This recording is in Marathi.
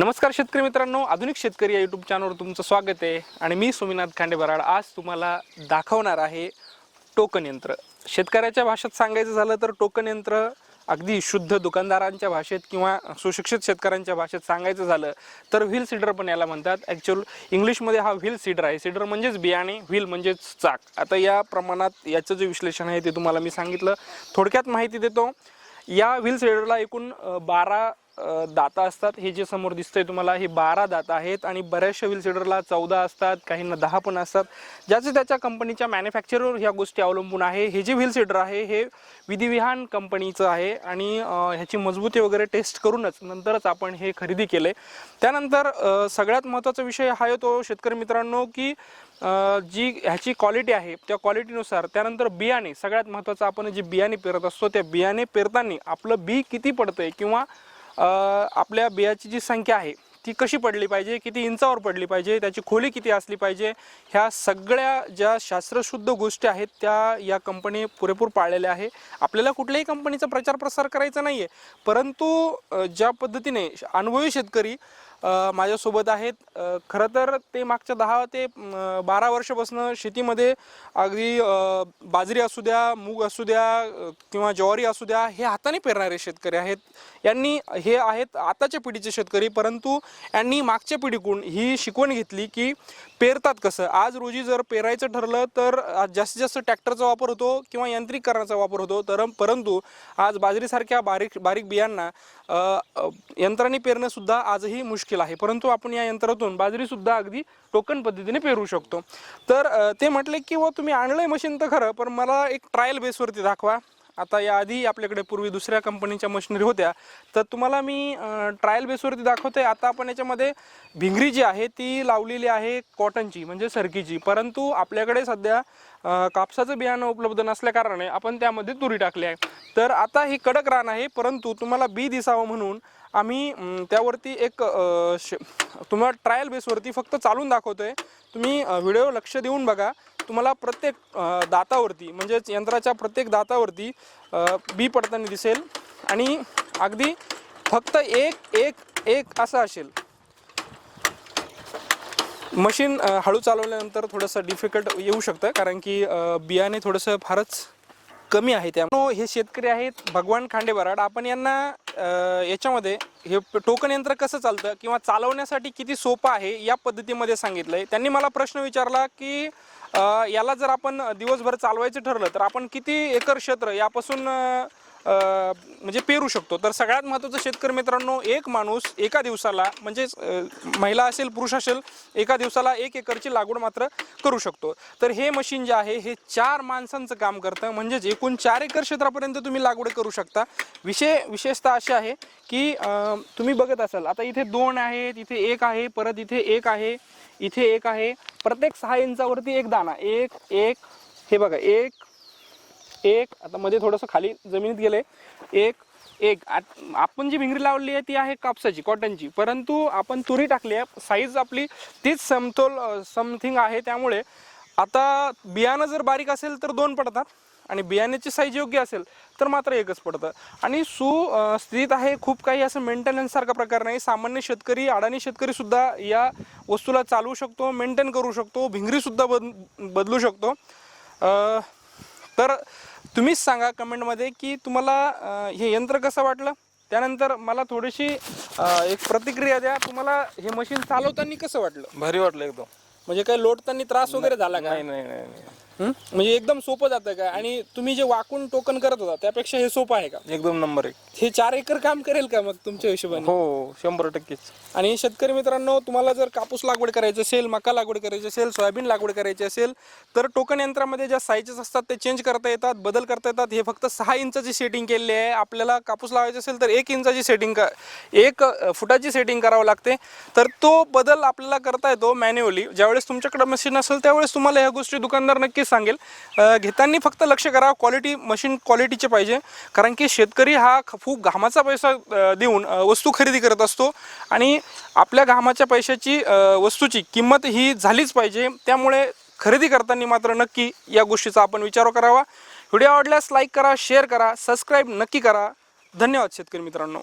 नमस्कार शेतकरी मित्रांनो आधुनिक शेतकरी या यूट्यूब चॅनलवर तुमचं स्वागत आहे. आणि मी सोमीनाथ खांडेबराड आज तुम्हाला दाखवणार आहे टोकन यंत्र. शेतकऱ्याच्या भाषेत सांगायचं झालं तर टोकन यंत्र अगदी शुद्ध दुकानदारांच्या भाषेत किंवा सुशिक्षित शेतकऱ्यांच्या भाषेत सांगायचं झालं तर व्हील सीडर पण याला म्हणतात. ॲक्च्युअल इंग्लिशमध्ये हा व्हील सीडर आहे. सीडर म्हणजेच बियाणे व्हील म्हणजेच चाक. आता या प्रमाणात याचं जे विश्लेषण आहे ते तुम्हाला मी सांगितलं. थोडक्यात माहिती देतो. या व्हील सीडरला एकूण बारा दाता असतात. हे जे समोर दिसतंय तुम्हाला हे बारा दाता आहेत आणि बऱ्याचशा व्हील सीडरला चौदा असतात काहींना दहा पण असतात. ज्याचे त्याच्या कंपनीच्या मॅन्युफॅक्चरवर ह्या गोष्टी अवलंबून आहे. हे जे व्हील सीडर आहे हे विधिविहान कंपनीचं आहे आणि ह्याची मजबूती वगैरे टेस्ट करूनच नंतरच आपण हे खरेदी केले त्यानंतर सगळ्यात महत्त्वाचा विषय हा येतो शेतकरी मित्रांनो की जी ह्याची क्वालिटी आहे त्या क्वालिटीनुसार त्यानंतर बियाणे सगळ्यात महत्त्वाचं आपण जे बियाणे पेरत असतो त्या बियाणे पेरताना आपलं बी किती पडतंय किंवा आपल्या बियाची जी संख्या आहे ती कशी पडली पाहिजे? किती इंचावर पडली पाहिजे? त्याची खोली किती असली पाहिजे? ह्या सगळ्या ज्या शास्त्रशुद्ध गोष्टी आहेत त्या या कंपनी पुरेपूर पाळलेल्या आहे. आपल्याला कुठल्याही कंपनीचा प्रचार प्रसार करायचा नाही आहे परंतु ज्या पद्धतीने अनुभवी शेतकरी माझ्यासोबत आहेत. खरं तर ते मागच्या दहा ते बारा वर्षापासून शेतीमध्ये अगदी बाजरी असू द्या मूग असू द्या किंवा ज्वारी असू द्या हे हाताने पेरणारे शेतकरी आहेत. यांनी हे आहेत आताच्या पिढीचे शेतकरी परंतु यांनी मागच्या पिढीकडून ही शिकवण घेतली की पेरतात कसं? आज रोजी जर पेरायचं ठरलं तर जास्तीत जास्त ट्रॅक्टरचा वापर होतो किंवा यांत्रिकरणाचा वापर होतो. तर परंतु आज बाजरीसारख्या बारीक बारीक बियांना यंत्राने पेरणंसुद्धा आजही मुश्किल आहे. परंतु आपण या यंत्रातून बाजरीसुद्धा अगदी टोकन पद्धतीने पेरू शकतो. तर ते म्हटले की व तुम्ही आणलं आहे मशीन तर खरं पण मला एक ट्रायल बेसवरती दाखवा. आता याआधी आपल्याकडे पूर्वी दुसऱ्या कंपनीच्या मशिनरी होत्या. तर तुम्हाला मी ट्रायल बेसवरती दाखवतोय. आता आपण याच्यामध्ये भिंगरी जी आहे ती लावलेली आहे कॉटनची म्हणजे सरकीची. परंतु आपल्याकडे सध्या कापसाचं बियाणं उपलब्ध नसल्याकारणाने आपण त्यामध्ये तुरी टाकली आहे. तर आता ही कडक रान आहे परंतु तुम्हाला बी दिसावं म्हणून आम्ही त्यावरती एक तुम्हाला ट्रायल बेसवरती फक्त चालून दाखवतोय. तुम्ही व्हिडिओ लक्ष देऊन बघा. तुम्हाला प्रत्येक दातावरती म्हणजेच यंत्राच्या प्रत्येक दातावरती बी पडताना दिसेल. आणि अगदी फक्त एक एक एक असं असेल. मशीन हळू चालवल्यानंतर थोडंसं डिफिकल्ट येऊ शकतं कारण की बियाणे थोडंसं फारच कमी आहे त्यामुळे हे शेतकरी आहेत भगवान खांडे बराड आपण यांना अ, याच्यामध्ये हे टोकन यंत्र कसं चालतं किंवा चालवण्यासाठी किती सोपं आहे या पद्धतीमध्ये सांगितलंय. त्यांनी मला प्रश्न विचारला की अ, याला जर आपण दिवसभर चालवायचं ठरलं तर आपण किती एकर क्षेत्र यापासून अ, म्हणजे पेरू शकतो. तर सगळ्यात महत्त्वाचं शेतकरी मित्रांनो एक माणूस एका दिवसाला म्हणजेच महिला असेल पुरुष असेल एका दिवसाला एक एकरची लागवड मात्र करू शकतो. तर हे मशीन जे आहे हे चार माणसांचं काम करतं. म्हणजेच एकूण चार एकर क्षेत्रापर्यंत तुम्ही लागवड करू शकता. विषय विशेषतः अशी आहे की तुम्ही बघत असाल आता इथे दोन आहेत इथे एक आहे परत इथे एक आहे इथे एक आहे. प्रत्येक सहा इंचावरती एक दाणा. एक एक हे बघा एक एक आता मध्ये थोडंसं खाली जमिनीत गेले. एक एक आत- आपण जी भिंगरी लावली आहे ती आहे कापसाची कॉटनची परंतु आपण तुरी टाकली आहे साईज आपली तीच समतोल समथिंग आहे. त्यामुळे आता बियाणं जर बारीक असेल तर दोन पडतात आणि बियाण्याची साईज योग्य असेल तर मात्र एकच पडतं. आणि सु स्थितीत आहे खूप काही असं मेंटेनन्ससारखा प्रकार नाही. सामान्य शेतकरी अडाणी शेतकरीसुद्धा या वस्तूला चालवू शकतो मेंटेन करू शकतो भिंगरीसुद्धा बद बदलू शकतो. तर तुम्हीच सांगा कमेंटमध्ये की तुम्हाला हे यंत्र कसं वाटलं? त्यानंतर मला थोडीशी एक प्रतिक्रिया द्या. तुम्हाला हे मशीन चालवताना कसं वाटलं? भारी वाटलं एकदम. म्हणजे काही लोटताना त्रास वगैरे झाला का? नाही नाही नाही. हं? म्हणजे एकदम सोपं जातं का? आणि तुम्ही जे वाकून टोकन करत होता त्यापेक्षा हे सोपं आहे का? एकदम नंबर एक. हे चार एकर काम करेल का मग तुमच्या हिशोबाने? हो शंभर टक्केच. आणि शेतकरी मित्रांनो तुम्हाला जर कापूस लागवड करायची असेल मका लागवड करायची असेल सोयाबीन लागवड करायची असेल तर टोकन यंत्रामध्ये ज्या साईजेस असतात ते चेंज करता येतात बदल करता येतात. हे फक्त सहा इंचाची सेटिंग केलेली आहे. आपल्याला कापूस लावायचा असेल तर एक इंचाची सेटिंग का एक अ, फुटाची सेटिंग करावं लागते. तर तो बदल आपल्याला करता येतो मॅन्युअली ज्यावेळेस तुमच्याकडे मशीन असेल त्यावेळेस तुम्हाला ह्या गोष्टी दुकानदार नक्कीच सांगेल. घेताना फक्त लक्ष करा क्वालिटी मशीन क्वालिटीचे पाहिजे. कारण की शेतकरी हा ख- खूप घामाचा पैसा देऊन वस्तू खरेदी करत असतो. आणि आपल्या घामाच्या पैशाची वस्तूची किंमत ही झालीच पाहिजे. त्यामुळे खरेदी करताना मात्र नक्की या गोष्टीचा आपण विचार करावा. व्हिडिओ आवडल्यास लाईक करा शेअर करा सबस्क्राईब नक्की करा. धन्यवाद शेतकरी मित्रांनो.